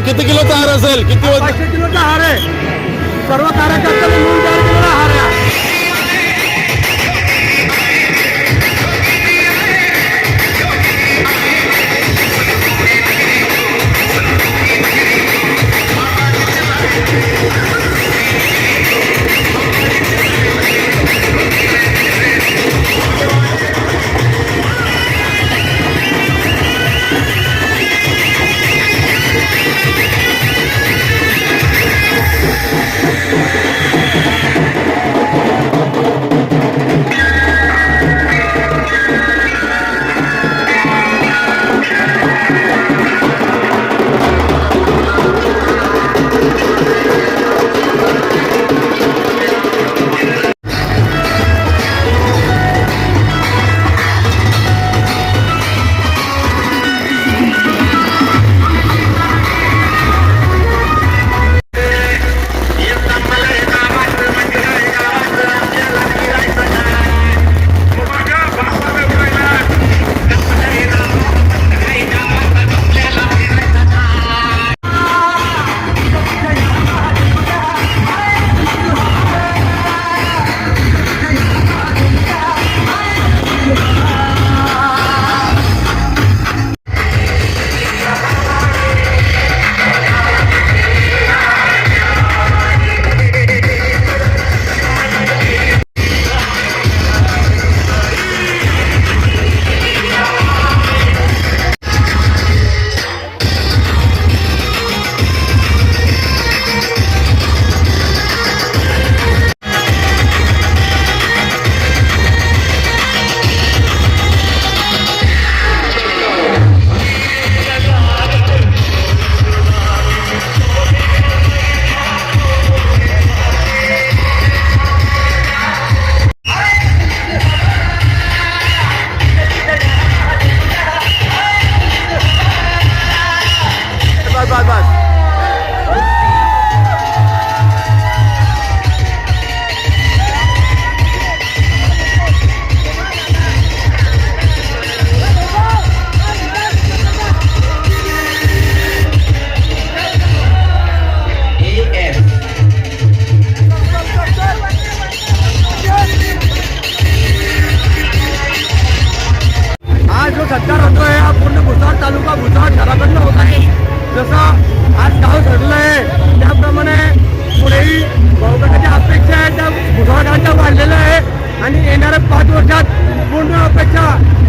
किती किलोचा हार असेल? किती पाचशे किलोचा हार आहे. सर्व कार्यकर्त्यांनी मिळून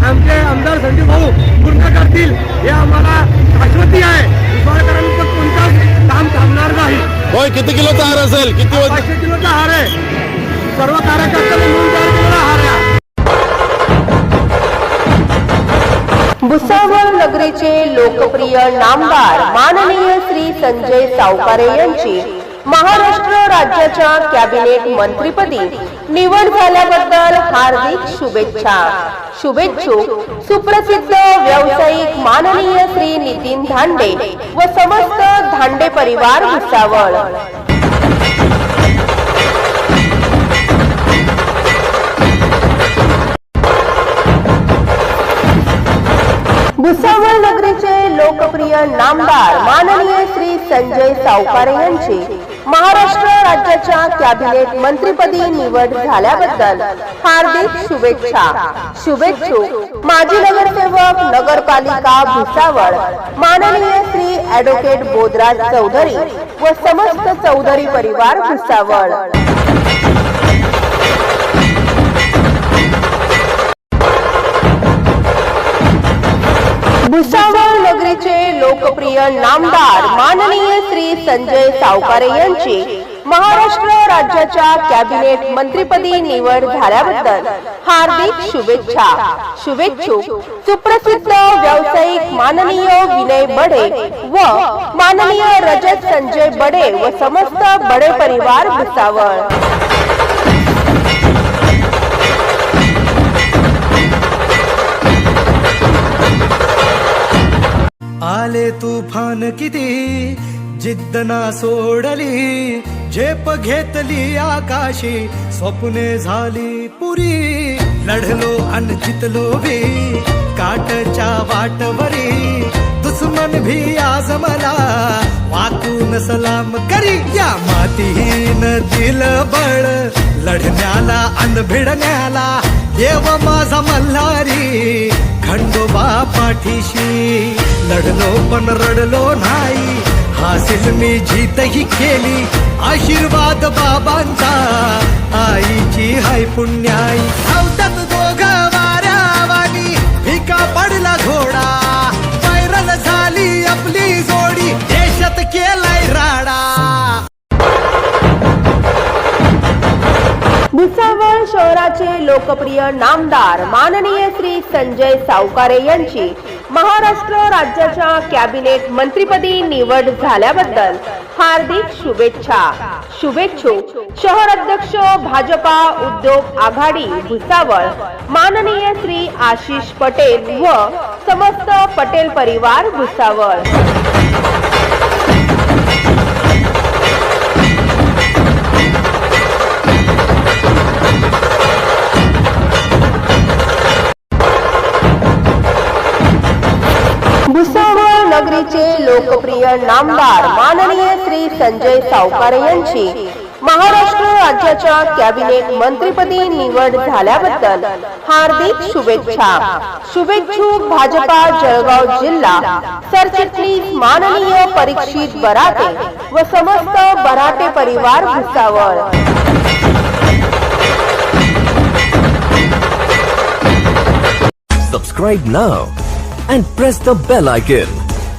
आमचे आमदार संजय भाऊ पूर्ण करतील हे आम्हाला शाश्वती आहे. भुसावळकरांचं कोणताच काम थांबणार नाही. होय किती किलोचा हार असेल? किती पाचशे किलोचा हार आहे. सर्व कार्यकर्त्यांनी मिळून तयार केलेला हार आहे. भुसावळ नगरीचे लोकप्रिय नामदार माननीय श्री संजय सावकारे यांची महाराष्ट्र राज्याच्या कॅबिनेट मंत्रीपदी निवड झाल्याबद्दल हार्दिक शुभेच्छा। शुभेच्छुक सुप्रसिद्ध व्यावसायिक माननीय श्री नितीन धांडे व समस्त धांडे परिवार भुसावळ। भुसावळ नगरीचे लोकप्रिय नामदार माननीय श्री संजय सावकारे यांची महाराष्ट्र राज्याच्या कॅबिनेट मंत्रीपदी निवड झाल्याबद्दल हार्दिक शुभेच्छा. शुभेच्छुक माजी नगरसेवक नगरपालिका भुसावळ माननीय श्री ऍडव्होकेट बोधराज चौधरी व समस्त चौधरी परिवार भुसावळ. भुसावळ नगरीचे लोकप्रिय नामदार माननीय श्री संजय सावकारे यांची महाराष्ट्र राज्याच्या कॅबिनेट मंत्रीपदी निवड झाल्याबद्दल हार्दिक शुभेच्छा. शुभेच्छुक सुप्रसिद्ध व्यावसायिक माननीय विनय बडे व माननीय रजत संजय बडे व समस्त बडे परिवार भुसावळ. आले तुफान किती? जिद्द ना सोडली झेप घेतली आकाशी स्वप्ने झाली पुरी. लढलो अन जितलो भी काटच्या वाटवरी. दुश्मन भी आज मला वाकून सलाम करी या मातीहीन दिल बळ लढण्याला अन भिडण्याला देव माझा मल्हारी. खंडोबा पाठीशी लढलो पण रडलो नाही. हासिल मी जीतही केली. आशीर्वाद बाबांचा. आईची हाय पुण्याई. धावतात दोघा लोकप्रिय नामदार माननीय श्री संजय सावकारे यांची महाराष्ट्र राज्याच्या कॅबिनेट मंत्रीपदी निवड झाल्याबद्दल हार्दिक शुभेच्छा. शुभेच्छुक शहर अध्यक्ष भाजपा उद्योग आघाडी भुसावळ माननीय श्री आशिष पटेल व समस्त पटेल परिवार भुसावळ. रत्नागिरीचे लोकप्रिय नामदार माननीय श्री संजय सावकारे यांची महाराष्ट्र राज्याच्या कॅबिनेट मंत्रीपदी निवड झाल्याबद्दल हार्दिक शुभेच्छा शुभेच्छुक भाजपा जळगाव जिल्हा सरचिटणीस माननीय परीक्षित बराटे व समस्त बराटे परिवार Bhusawal Subscribe now and press the bell icon.